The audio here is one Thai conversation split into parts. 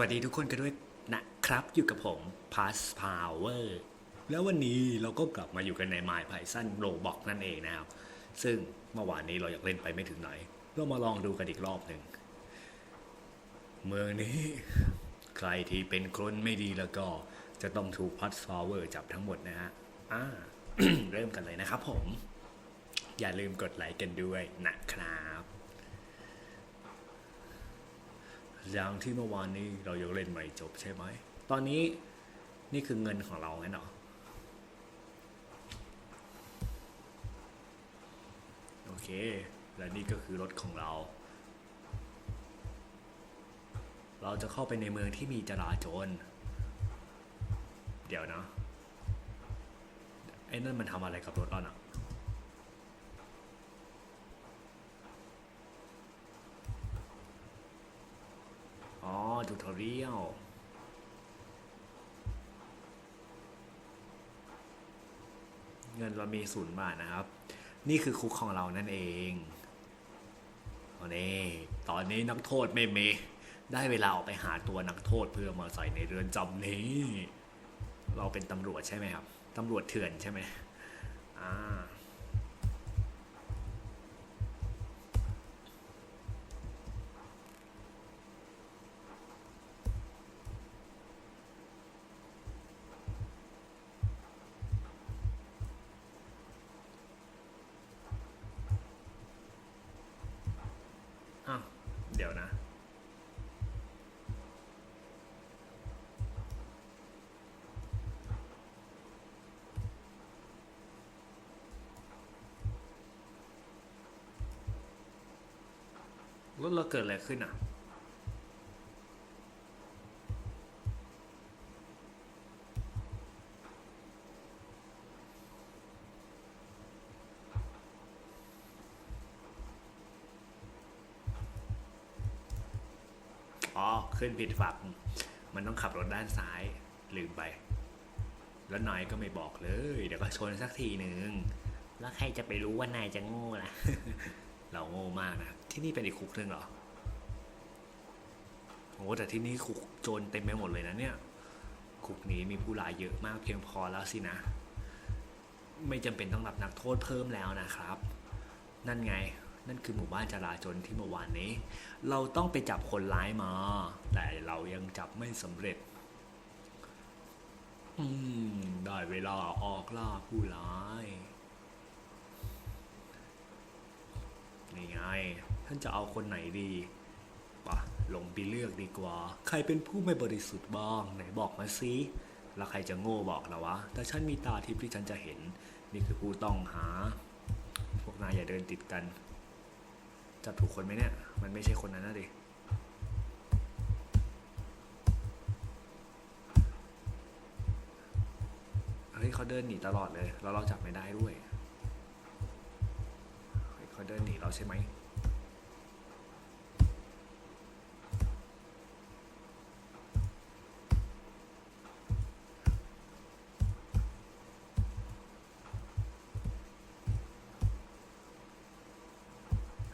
วัสดีทุกคนกันด้วยนะครับ อยู่กับผม p a s Power แล้ววันนี้เราก็กลับมาอยู่กันใน My Python Roblox นั่นเองนะครับ ซึ่งเมื่อวานนี้เราอยากเล่นไปไม่ถึงไหน เรามาลองดูกันอีกรอบหนึ่ง เมืองนี้ใครที่เป็นคนไม่ดีแล้วก็จะต้องถูก Pass Power จับทั้งหมดนะฮะอ่าเริ่มกันเลยนะครับผม อย่าลืมกดไลค์กันด้วยนะครับ อย่างที่เมื่อวานนี้เรายังเล่นไม่จบใช่ไหม ตอนนี้นี่คือเงินของเรางั้นเหรอโอเค และนี่ก็คือรถของเรา เราจะเข้าไปในเมืองที่มีจราจร เดี๋ยวนะ ไอ้นั่นมันทำอะไรกับรถเราน่ะ อ๋อ ทูทอเรียลเงินเรามีศูนย์บาทนะครับ นี่คือคุกของเรานั่นเองตอนนี้ตอนนี้นักโทษไม่มีได้เวลาออกไปหาตัวนักโทษเพื่อมาใส่ในเรือนจำนี้ เราเป็นตำรวจใช่ไหมครับ ตำรวจเถื่อนใช่ไหมอ่า ดี๋ยวนะ รถเราเกิดอะไรขึ้นอะ อ๋อ ขึ้นผิดฝั่งมันต้องขับรถด้านซ้ายลืมไป แล้วนายก็ไม่บอกเลย เดี๋ยวก็ชนสักทีหนึ่งแล้วใครจะไปรู้ว่านายจะโง่ล่ะ เราโง่มากนะที่นี่เป็นอีกคุกหนึ่งเหรอโอ้แต่ที่นี่คุกโจรเต็มไปหมดเลยนะเนี่ย คุกนี้มีผู้ร้ายเยอะมากเพียงพอแล้วสินะ ไม่จำเป็นต้องรับนักโทษเพิ่มแล้วนะครับ นั่นไง นั่นคือหมู่บ้านจราจรที่เมื่อวานนี้ เราต้องไปจับคนร้ายมา แต่เรายังจับไม่สำเร็จอืมได้เวลาออกล่าผู้ร้าย นี่ไง ท่านจะเอาคนไหนดีปะลงไปเลือกดีกว่า ใครเป็นผู้ไม่บริสุทธิ์บ้างไหนบอกมาสิแล้วใครจะโง่บอกเราวะ แต่ฉันมีตาทิพย์ที่ฉันจะเห็น นี่คือผู้ต้องหา พวกนายอย่าเดินติดกัน จับถูกคนไหมเนี่ย มันไม่ใช่คนนั้นนะดิเฮ้ยเขาเดินหนีตลอดเลย แล้วเราจับไม่ได้ด้วยเฮ้ยเขาเดินหนีเราใช่ไหม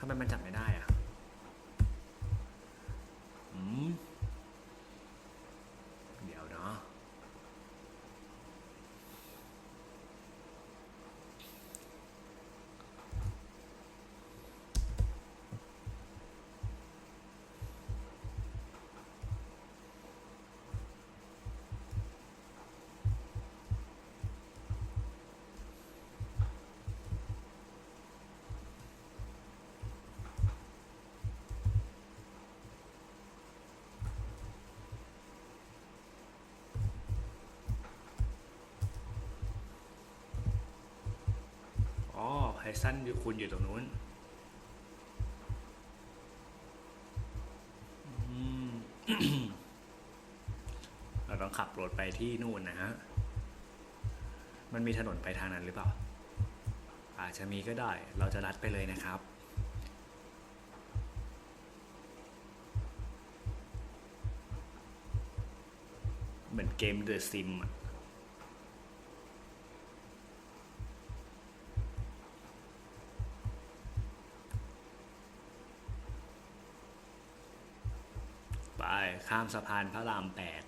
ทำไมมันจับไม่ได้อะ อ๋อไพซันอยู่คุณอยู่ตรงนู้นเราต้องขับรถไปที่นู่นนะฮะ มันมีถนนไปทางนั้นหรือเปล่า อาจจะมีก็ได้ เราจะลัดไปเลยนะครับ เหมือนเกมเดอะซิมอะไป ข้ามสะพานพระรามแปด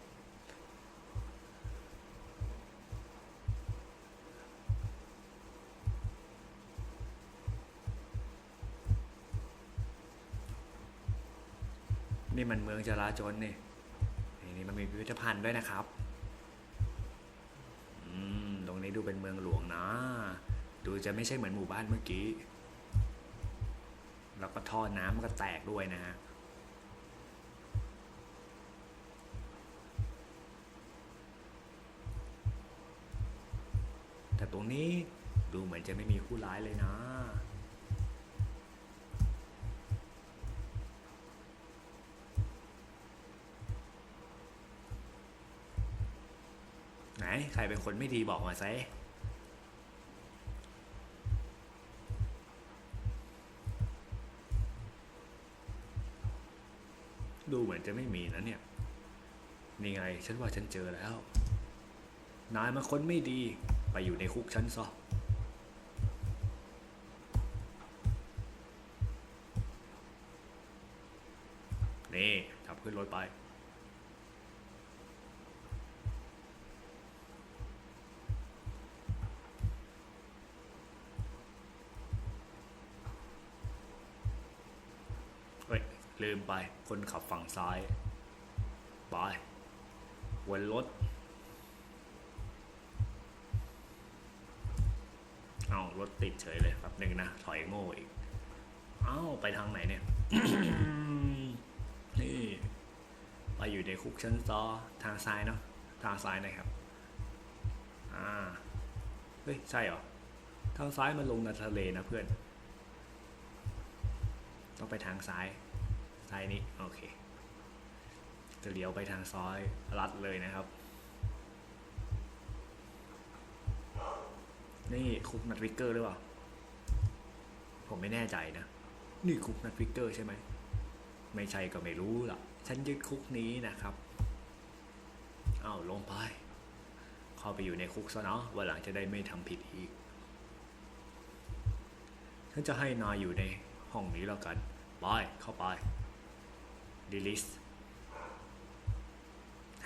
นี่มันเมืองจราจรนี่นี่นี่มันมีพิพิธภัณฑ์ด้วยนะครับอืมตรงนี้ดูเป็นเมืองหลวงนะ ดูจะไม่ใช่เหมือนหมู่บ้านเมื่อกี้ แล้วก็ท่อน้ำก็แตกด้วยนะฮะ ตรงนี้ ดูเหมือนจะไม่มีผู้ร้ายเลยนะ ไหน ใครเป็นคนไม่ดีบอกมาซิดูเหมือนจะไม่มีนะเนี่ย นี่ไง ฉันว่าฉันเจอแล้ว นายมันคนไม่ดี ไปอยู่ในคุกฉันซะนี่จับขึ้นรถไป เฮ้ย ลืมไป คนขับฝั่งซ้าย ไปวนรถ รถติดเฉยเลยครับหนึ่งนะ ถอยโง่อีก เอ้า ไปทางไหนเนี่ย นี่ไปอยู่ในคุกชั้นซอทางซ้ายเนาะ ทางซ้ายนะครับ อ่า เฮ้ย ใช่เหรอ ทางซ้ายมันลงในทะเลนะเพื่อน ต้องไปทางซ้าย ซ้ายนี้ โอเค จะเลี้ยวไปทางซ้ายลัดเลยนะครับ นี่คุกนัดวิกเกอร์หรือเปล่า ผมไม่แน่ใจนะ นี่คุกนัดวิกเกอร์ใช่ไหม ไม่ใช่ก็ไม่รู้ล่ะ ฉันยึดคุกนี้นะครับเอ้าลงไป เข้าไปอยู่ในคุกซะเนาะวันหลังจะได้ไม่ทำผิดอีก ฉันจะให้นายอยู่ในห้องนี้แล้วกัน ไป เข้าไปดีลิส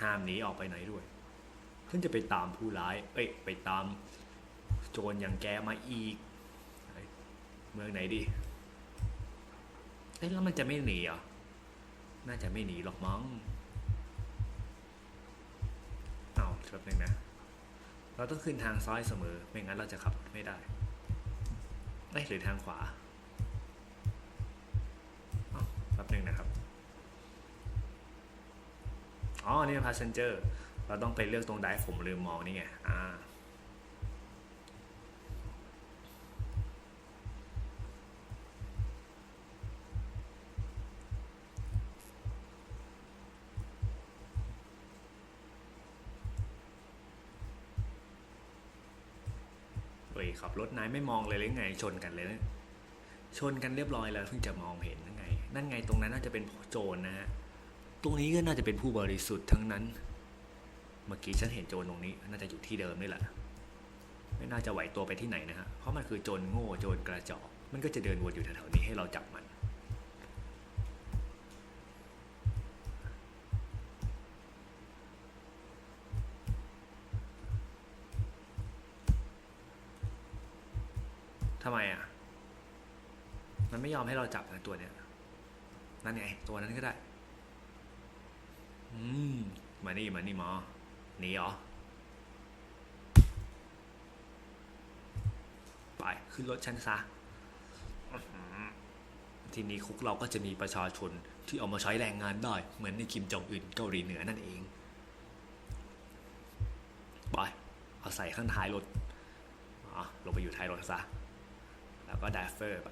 ห้ามหนีออกไปไหนด้วย ฉันจะไปตามผู้ร้าย เอ้ย ไปตาม จรอย่างแกมาอีก เมืองไหนดีเอ้ยแล้วมันจะไม่หนีเหรอ น่าจะไม่หนีหรอกมั้งเอาแป๊บนึงนะ เราต้องขึ้นทางซ้ายเสมอ ไม่งั้นเราจะขับไม่ได้เอ้ยหรือทางขวาอ้าแป๊บนึงนะครับ อ๋อ นี่เป็น passenger เราต้องไปเลือกตรงไดฟผมลืมมองนี่ไง อ่า รถนายไม่มองเลยหรือไงชนกันเลยนะชนกันเรียบร้อยแล้วเพิ่งจะมองเห็นนั่นไง นั่นไงตรงนั้นน่าจะเป็นโจรนะฮะตรงนี้ก็น่าจะเป็นผู้บริสุทธิ์ทั้งนั้น เมื่อกี้ฉันเห็นโจรตรงนี้ น่าจะอยู่ที่เดิมนี่แหละไม่น่าจะไหวตัวไปที่ไหนนะฮะเพราะมันคือโจรโง่โจรกระจอกมันก็จะเดินวนอยู่แถวๆนี้ให้เราจับมันำไมอะ มันไม่ยอมให้เราจับนะตัวเนี้ย นั่นไง ตัวนั้นก็ได้ อืม มานี่มานี่หมอ หนีเหรอ ไป ขึ้นรถฉันซะ ทีนี้คุกเราก็จะมีประชาชนที่เอามาใช้แรงงานได้ เหมือนในคิมจองอึนเกาหลีเหนือนั่นเอง ไป เอาใส่ข้างท้ายรถอ๋อลงไปอยู่ท้ายรถซะ แล้วก็ดัฟเฟอร์ไป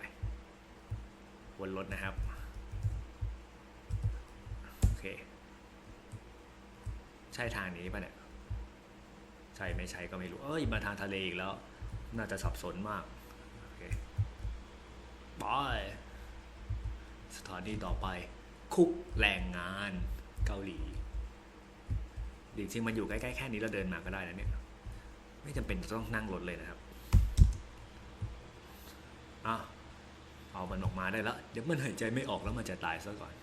วนรถนะครับ โอเค ใช่ทางนี้ป่ะเนี่ย ใช่ไม่ใช่ก็ไม่รู้ เอ้ย มาทางทะเลอีกแล้ว น่าจะสับสนมาก โอเคบายสถานีต่อไป คุกแรงงานเกาหลีจริงๆมันอยู่ใกล้ๆแค่นี้เราเดินมาก็ได้นะเนี่ย ไม่จำเป็นต้องนั่งรถเลยนะครับ อะเอามันออกมาได้แล้ว เดี๋ยวมันหายใจไม่ออกแล้วมันจะตายซะก่อน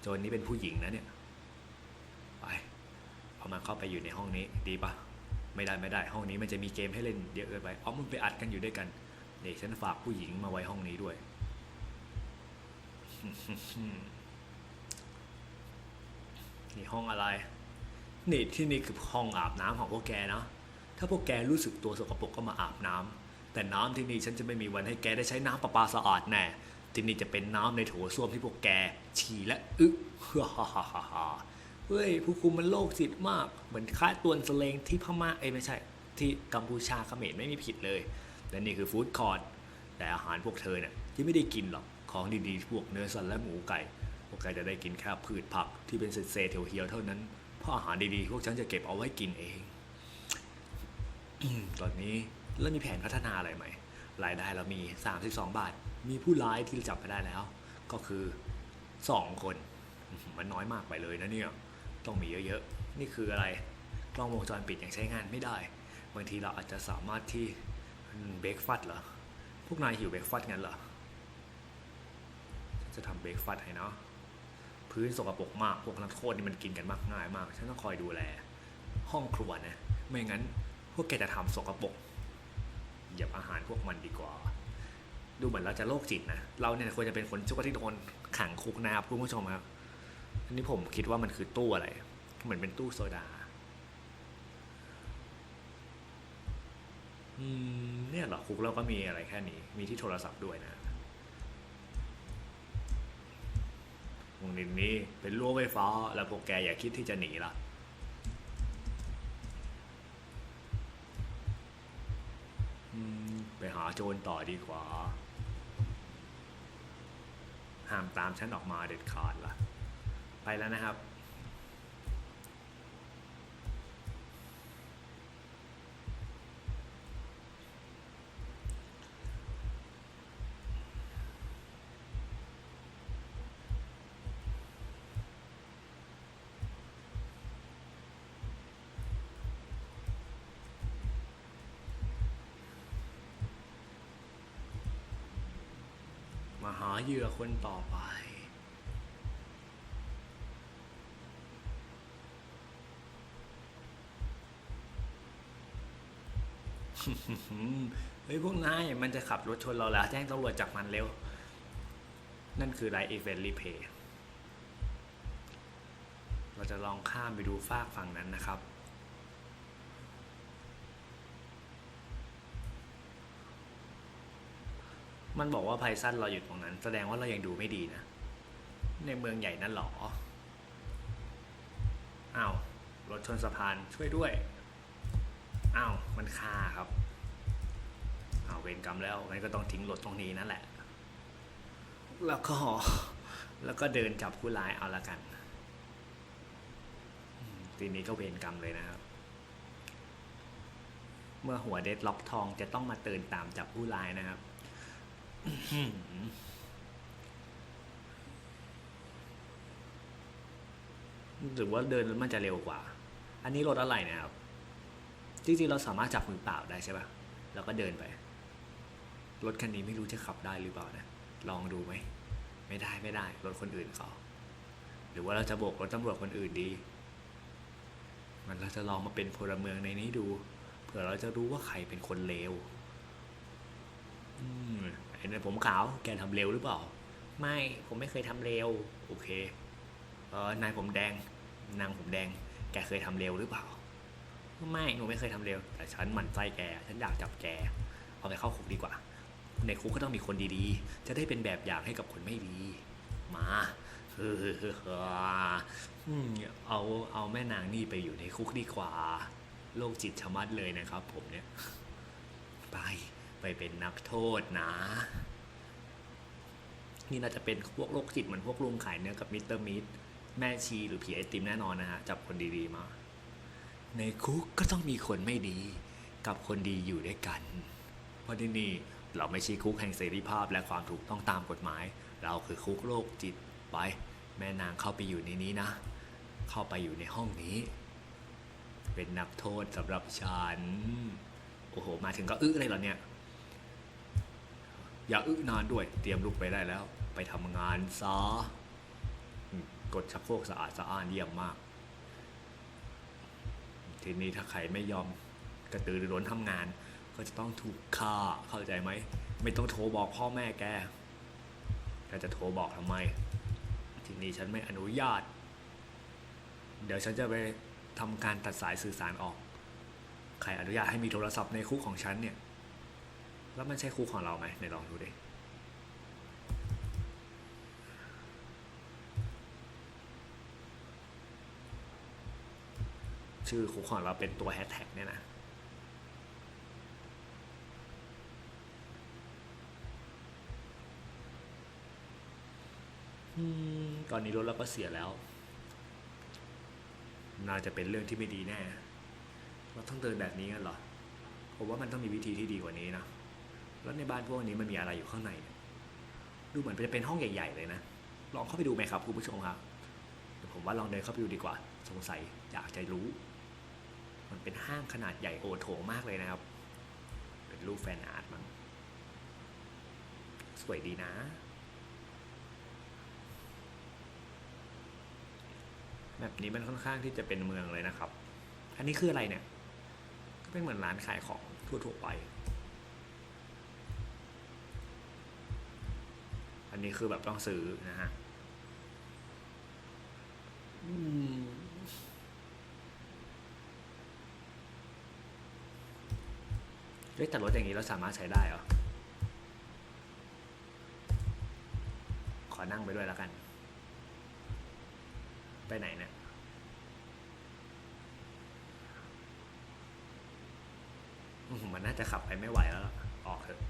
โจรนี้เป็นผู้หญิงนะเนี่ย ไปเอามาเข้าไปอยู่ในห้องนี้ดีปะไม่ได้ไม่ได้ห้องนี้มันจะมีเกมให้เล่นเยอะเกินไปเอมันไปอัดกันอยู่ด้วยกันเด็กฉันฝากผู้หญิงมาไว้ห้องนี้ด้วย นี่ห้องอะไร นี่ที่นี่คือห้องอาบน้ำของพวกแกเนาะถ้าพวกแกรู้สึกตัวสกปรกก็มาอาบน้ำ แต่น้ำที่นี่ฉันจะไม่มีวันให้แกได้ใช้น้ำประปาสะอาดแน่ ที่นี่จะเป็นน้ำในโถส้วมที่พวกแก ฉี่และอึฮ่าฮ่าฮ่าฮ่าเฮ้ยผู้คุมมันโลกจิตมาก เหมือนค่ายตวนสเลงที่พม่าเอ้ไม่ใช่ ที่กัมพูชาเขมรไม่มีผิดเลย และนี่คือฟู้ดคอร์ทแต่อาหารพวกเธอเนี่ยที่ไม่ได้กินหรอกของดีๆ พวกเนื้อสัตว์และหมูไก่ พวกแกจะได้กินแค่พืชผักที่เป็นเศษๆเหี่ยวๆเท่านั้นเพราะอาหารดีๆ พวกฉันจะเก็บเอาไว้กินเองตอนนี้ แล้วมีแผนพัฒนาอะไรไหมรายได้เรามี 32 บาท มีผู้ร้ายที่จับไปได้แล้ว ก็คือ 2 คนมันน้อยมากไปเลยนะเนี่ยต้องมีเยอะๆ นี่คืออะไรกล้องวงจรปิดยังใช้งานไม่ได้ บางทีเราอาจจะสามารถที่เบรกฟัดเหรอ พวกนายหิวเบรกฟัดงั้นเหรอ จะทำเบรกฟัดให้เนาะ พื้นสกปรกมาก พวกนักโทษนี่มันกินกันมากง่ายมาก ฉันต้องคอยดูแล ห้องครัวนะ ไม่งั้นพวกแกจะทำสกปรก ยียบอาหารพวกมันดีกว่า ดูเหมือนเราจะโรคจิตนะ เราเนี่ยควรจะเป็นคนชั่วที่โดนขังคุกนะครับคุณผู้ชมครับอันนี้ผมคิดว่ามันคือตู้อะไร เหมือนเป็นตู้โซดาอืมเนี่ยเหรอคุกเราก็มีอะไรแค่นี้ มีที่โทรศัพท์ด้วยนะวงนินนี้เป็นรั้วไฟฟ้า แล้วพวกแกอย่าคิดที่จะหนีล่ะ อืม ไปหาโจรต่อดีกว่า ห้ามตามฉันออกมาเด็ดขาดล่ะ ไปแล้วนะครับ เหยื่อคนต่อไป เฮ้ยพวกนายมันจะขับรถชนเราแล้ว แจ้งตำรวจจับมันเร็ว นั่นคือไรเอเวนต์รีเพย์เราจะลองข้ามไปดูฟากฝั่งนั้นนะครับ มันบอกว่าไพซันเราอยู่ตรงนั้น แสดงว่าเรายังดูไม่ดีนะ ในเมืองใหญ่นั่นหรออ้าวรถชนสะพานช่วยด้วยอ้าวมันคาครับอ้าวเวรกรรมแล้วงั้นก็ต้องทิ้งรถตรงนี้นั่นแหละ แล้วก็แล้วก็เดินจับผู้ร้ายเอาละกันทีนี้ก็เวรกรรมเลยนะครับ เมื่อหัวเด็ดล็อกทองจะต้องมาเตือนตามจับผู้ร้ายนะครับ หรือว่าเดินมันจะเร็วกว่า อันนี้รถอะไรเนะครับ จริงๆ เราสามารถจับมือเปล่าได้ใช่ปะแล้วก็เดินไป รถคันนี้ไม่รู้จะขับได้หรือเปล่านะ ลองดูไหม ไม่ได้ไม่ได้ รถคนอื่นเขา หรือว่าเราจะโบกรถตำรวจคนอื่นดี มันเราจะลองมาเป็นพลเมืองในนี้ดู เผื่อเราจะรู้ว่าใครเป็นคนเลว อืม ไอ้นายผมขาวแกทำเร็วหรือเปล่า ไม่ผมไม่เคยทำเร็ว โอเคเออนายผมแดง นางผมแดง แกเคยทำเร็วหรือเปล่า ไม่หนูไม่เคยทำเร็ว แต่ฉันหมั่นไส้แก ฉันอยากจับแก เอาไปเข้าคุกดีกว่า ในคุกก็ต้องมีคนดีๆ จะได้เป็นแบบอย่างให้กับคนไม่ดี มาเอออืมเอาเอาแม่นางนี่ไปอยู่ในคุกดีกว่าโรคจิตชะมัดเลยนะครับผมเนี่ย ไป ไปเป็นนักโทษนะ นี่น่าจะเป็นพวกโรคจิตเหมือนพวกลุงขายเนื้อกับมิสเตอร์มิตแม่ชีหรือผีไอติมแน่นอนนะฮะ จับคนดีๆมา ในคุกก็ต้องมีคนไม่ดี กับคนดีอยู่ด้วยกัน เพราะที่นี่เราไม่ใช่คุกแห่งเสรีภาพและความถูกต้องตามกฎหมาย เราคือคุกโรคจิตไป แม่นางเข้าไปอยู่ในนี้นะ เข้าไปอยู่ในห้องนี้ เป็นนักโทษสำหรับฉัน โอ้โห มาถึงก็อึ้เลยเหรอเนี่ย อย่าอึนานด้วย เตรียมลุกไปได้แล้ว ไปทำงานซะกดชักโครกสะอาดสะอ้านเยี่ยมมาก ทีนี้ถ้าใครไม่ยอมกระตือรือร้นทำงาน ก็จะต้องถูกฆ่าเข้าใจไหม ไม่ต้องโทรบอกพ่อแม่แกแกจะโทรบอกทำไม ทีนี้ฉันไม่อนุญาต เดี๋ยวฉันจะไปทำการตัดสายสื่อสารออก ใครอนุญาตให้มีโทรศัพท์ในคุกของฉันเนี่ย แล้วมันใช่คุกของเราไหมไหนลองดูดิชื่อคุกของเราเป็นตัวแฮชแท็กเนี่ยนะ ตอนนี้รถเราก็เสียแล้ว น่าจะเป็นเรื่องที่ไม่ดีแน่ เราต้องเดินแบบนี้กันเหรอ ผมว่ามันต้องมีวิธีที่ดีกว่านี้นะ แล้วในบ้านพวกนี้มันมีอะไรอยู่ข้างใน ดูเหมือนจะเป็นห้องใหญ่ ๆ เลยนะ ลองเข้าไปดูไหมครับคุณผู้ชมครับเดี๋ยวผมว่าลองเดินเข้าไปดูดีกว่า สงสัยอยากจะรู้ มันเป็นห้างขนาดใหญ่โอโถงมากเลยนะครับ เป็นรูปแฟนอาร์ตมั้ง สวยดีนะแบบนี้มันค่อนข้างที่จะเป็นเมืองเลยนะครับ อันนี้คืออะไรเนี่ย ก็เป็นเหมือนร้านขายของทั่วๆไป อั นนี้คือแบบต้องซื้อนะฮะอืมเฮ้ยแต่รถอย่างนี้เราสามารถใช้ได้เหรอ ขอนั่งไปด้วยแล้วกัน ไปไหนเนี่ยอืมมันน่าจะขับไปไม่ไหวแล้วล่ะออกเถอะ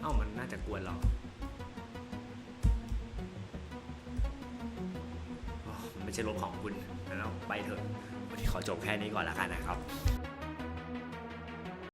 เอ้ามันน่าจะกวนเรามันไม่ใช่รถของคุณงั้นเราไปเถอะวันนี้ขอจบแค่นี้ก่อนละกันนะครับ